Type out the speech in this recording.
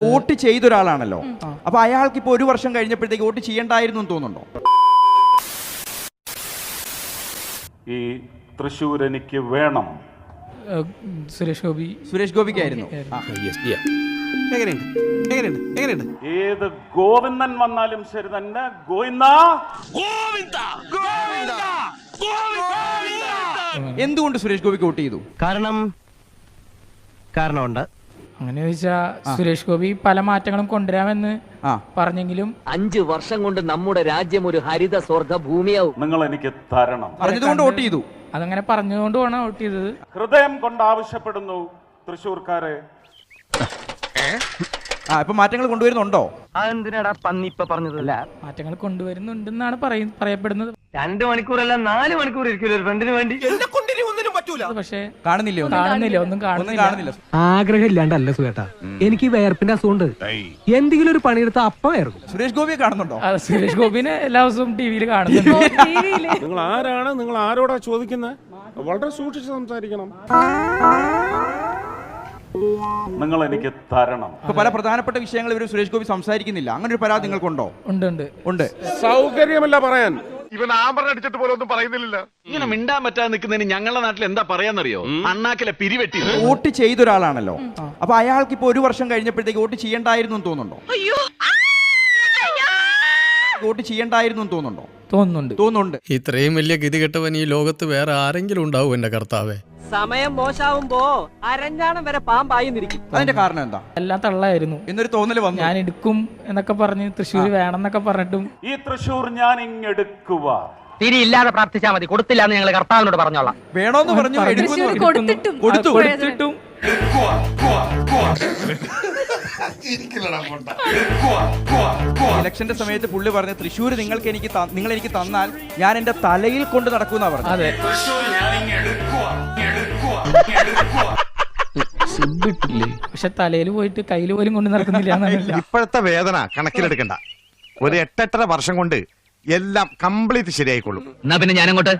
Vote ചെയ്ത ഒരാളാണല്ലോ അപ്പൊ അയാൾക്ക് ഇപ്പൊ ഒരു വർഷം കഴിഞ്ഞപ്പോഴത്തേക്ക് വോട്ട് ചെയ്യണ്ടായിരുന്നു എന്ന് തോന്നുന്നുണ്ടോ? ഈ തൃശ്ശൂർ എനിക്ക് വേണം. സുരേഷ് ഗോപി. സുരേഷ് ഗോപിക്കായിരുന്നു ആ. എങ്ങനെയുണ്ട്? എങ്ങനെയുണ്ട്? എങ്ങനെയുണ്ട്? ഏത് ഗോവിന്ദൻ വന്നാലും ശരി തന്നെ. ഗോവിന്ദ! എന്തുകൊണ്ട് സുരേഷ് ഗോപിക്ക് വോട്ട് ചെയ്തു? കാരണം കാരണമുണ്ട്. അങ്ങനെ ചോദിച്ചാ സുരേഷ് ഗോപി പല മാറ്റങ്ങളും കൊണ്ടുവരാമെന്ന് പറഞ്ഞെങ്കിലും അഞ്ച് വർഷം കൊണ്ട് നമ്മുടെ രാജ്യം ഒരു ഹരിത സ്വർഗ ഭൂമിയാവും. നിങ്ങൾ എനിക്ക് തരണം. പറഞ്ഞതുകൊണ്ട് വോട്ട് ചെയ്തു. അതങ്ങനെ പറഞ്ഞുകൊണ്ട് വേണം വോട്ട് ചെയ്തത്. ഹൃദയം കൊണ്ട് ആവശ്യപ്പെടുന്നു തൃശ്ശൂർക്കാരെ. ആ ഇപ്പൊ മാറ്റങ്ങൾ കൊണ്ടുവരുന്നുണ്ടോ? അതെന്തിനാടാ പന്നി ഇപ്പൊ പറഞ്ഞത്? അല്ല. മാറ്റങ്ങൾ കൊണ്ടുവരുന്നുണ്ടെന്നാണ് പറയ പറയപ്പെടുന്നത്. രണ്ടു മണിക്കൂറല്ല നാല് മണിക്കൂർ ഇരിക്കില്ല ഒരു ഫ്രണ്ടിന് വേണ്ടി? പറ്റൂല. പക്ഷേ കാണുന്നില്ലേ കാണുന്നില്ല ഒന്നും ഒന്നും കാണുന്നില്ല. കാണുന്നില്ല. ആഗ്രഹം ഇല്ലാണ്ടല്ല സുഖേട്ടാ എനിക്ക് ഈ വേർപ്പിന്റെ അസുഖമുണ്ട്. എന്തെങ്കിലും ഒരു പണിയെടുത്ത അപ്പം വേർക്കും സുരേഷ് ഗോപിയെ കാണുന്നുണ്ടോ? സുരേഷ് ഗോപിനെ എല്ലാ ദിവസവും ടി വിയിൽ കാണുന്നുണ്ട്. നിങ്ങൾ ആരാണ്? നിങ്ങൾ ആരോടാ ചോദിക്കുന്നത് വളരെ സൂക്ഷിച്ച് സംസാരിക്കണം. നിങ്ങൾ എനിക്ക് തരണം. ഇപ്പൊ പല പ്രധാനപ്പെട്ട വിഷയങ്ങൾ ഇവർ സുരേഷ് ഗോപി സംസാരിക്കുന്നില്ല. അങ്ങനെ ഒരു പരാതി നിങ്ങൾക്കുണ്ടോ? ഉണ്ട് ഉണ്ട്. ഉണ്ട്. സൗകര്യമല്ല പറയാൻ. ഇങ്ങനെ മിണ്ടാൻ പറ്റാതെ നിൽക്കുന്നതിന് ഞങ്ങളുടെ നാട്ടിൽ എന്താ പറയാന്നറിയോ? അണ്ണാക്കിലെ പിരിവെട്ടി. വോട്ട് ചെയ്ത ഒരാളാണല്ലോ അപ്പൊ അയാൾക്ക് ഇപ്പൊ ഒരു വർഷം കഴിഞ്ഞപ്പോഴത്തേക്ക് വോട്ട് ചെയ്യണ്ടായിരുന്നു തോന്നുന്നുണ്ടോ? വോട്ട് ചെയ്യണ്ടായിരുന്നു തോന്നുന്നുണ്ടോ? തോന്നുന്നുണ്ട്. തോന്നുന്നുണ്ട്. ഇത്രയും വലിയ ഗതികെട്ടവൻ ഈ ലോകത്ത് വേറെ ആരെങ്കിലും ഉണ്ടാവും എന്റെ കർത്താവേ. സമയം മോശാവുമ്പോ അരഞ്ഞാണം വരെ പാമ്പായി നിൽക്കും അതിന്റെ കാരണം എന്താ? എല്ലാം തള്ളായിരുന്നു. എന്നൊരു തോന്നൽ വന്നു. ഞാൻ എടുക്കും എന്നൊക്കെ പറഞ്ഞ് തൃശ്ശൂർ വേണം എന്നൊക്കെ പറഞ്ഞിട്ടും ഈ തൃശ്ശൂർ ഞാൻ ഇങ്ങെടുക്കുക തിരിയില്ലാതെ പ്രാർത്ഥിച്ചാൽ മതി. കൊടുത്തില്ല എന്ന് ഞങ്ങൾ കർത്താവിനോട് പറഞ്ഞോളാം. വേണോന്ന് പറഞ്ഞു. കൊടുത്തിട്ടും കൊടുത്തു. കൊടുത്തിട്ടും. ഇലക്ഷന്റെ സമയത്ത് പുള്ളി പറഞ്ഞു തൃശ്ശൂർ നിങ്ങൾക്ക് എനിക്ക് നിങ്ങൾ എനിക്ക് തന്നാൽ ഞാൻ എന്റെ തലയിൽ കൊണ്ട് നടക്കുന്ന പറഞ്ഞു അതെ. പക്ഷെ തലയിൽ പോയിട്ട് കയ്യിൽ പോലും കൊണ്ട് നടക്കുന്നില്ല എന്നല്ല ഇപ്പോഴത്തെ വേദന കണക്കിലെടുക്കണ്ട. ഒരു എട്ടെട്ടര വർഷം കൊണ്ട് എല്ലാം കംപ്ലീറ്റ് ശരിയായിക്കൊള്ളും. എന്നാ പിന്നെ ഞാനങ്ങോട്ട്?